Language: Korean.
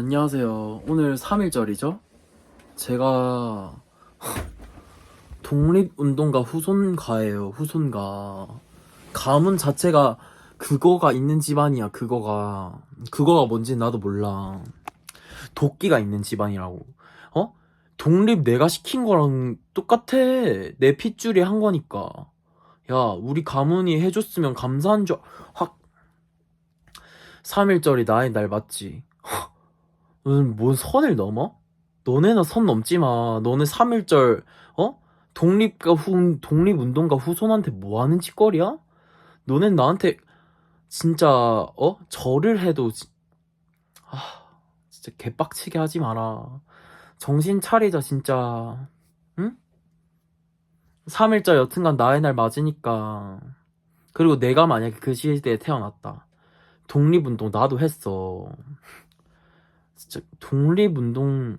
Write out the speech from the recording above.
안녕하세요. 오늘 3일절이죠? 제가 독립운동가 후손가예요. 후손가. 가문 자체가 그거가 있는 집안이야. 그거가. 그거가 뭔지 나도 몰라. 도끼가 있는 집안이라고. 어? 독립 내가 시킨 거랑 똑같아. 내 핏줄이 한 거니까. 야, 우리 가문이 해줬으면 감사한 줄 확. 3일절이 나의 날 맞지? 너는 뭔 선을 넘어? 너네는 선 넘지 마. 너네 3일절, 어? 독립가 후, 독립운동가 후손한테 뭐 하는 짓거리야? 너넨 나한테 진짜, 어? 절을 해도, 지- 아, 진짜 개빡치게 하지 마라. 정신 차리자, 진짜. 응? 3일절 여튼간 나의 날 맞으니까. 그리고 내가 만약에 그 시대에 태어났다. 독립운동 나도 했어. 진짜 독립운동